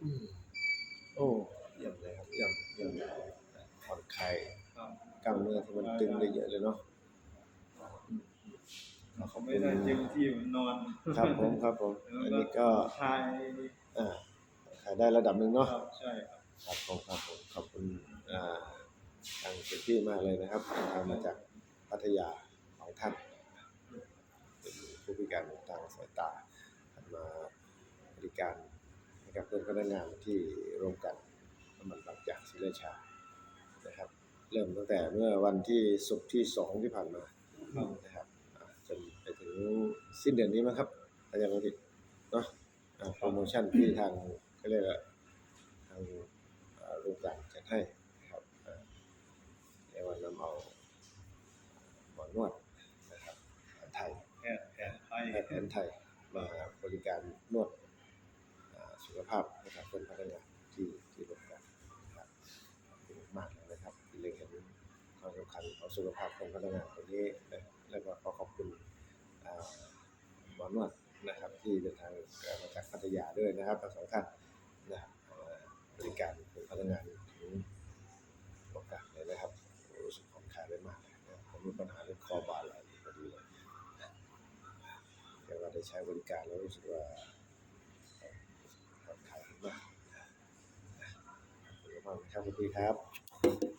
อืมโอ้เยี่ยมเลยครับเยี่ยมเยี่ยมเลยผ่อนคลายครับกล้ามเนื้อที่มันตึงได้เยอะเลยเนาะอืมขอบคุไม่ณได้เต็มที่มันนอน ครับผมครับผม อันนี้ก็ทายอ่าขายได้ระดับหนึ่งเนาะครับใช่ครับครับผมครับผมขอบคุณอ่าทางเจ้าที่มากเลยนะครับเดินทางมาจากพัทยาของท่านเป็นผู้พิการทางสายตามาบริการ ให้กับเพื่อนพนักงานที่ร่วมกันน้ำมันบางจากศรีราชานะครับ เริ่มตั้งแต่เมื่อวันที่ศุกร์ที่สองที่ผ่านมาครับนะครับอ่าจนไปถึงสิ้นเดือนนี้มั้งครับถ้ายังไม่ผิดเนาะอ่าโปรโมชั่นที่ทางก็เรียกว่าทางอ่าโรงการจัดให้นะครับอ่าเรียกว่านำเอาหมอนวดนะครับแผนไทยแพทย์แผนไทยแพทย์แผนไทยมาบริการนวดอ่าสุขภาพให้กับค นพนักงานที่ที่ร่วมกันนะครับขอบคุณมากเลยนะครับที่เล็งเห็นความสำคัญของสุขภาพของพนักงานคนนี้นะแล้วก็ขอขอบคุณอ่าหมอนวดนะครับ ที่เดินทางมาจากพัทยาด้วยนะครับทั้งสองท่านนะบริการเป็นพนักงานถึงโอกาสเลยนะครับรู้สึกผ่อนคลายได้มากนะผมมีปัญหาเรื่องคอบ่าไหล่พอดีเลยแต่ว่าได้ใช้บริการแล้วรู้สึกว่า ครับสวัสดีครับ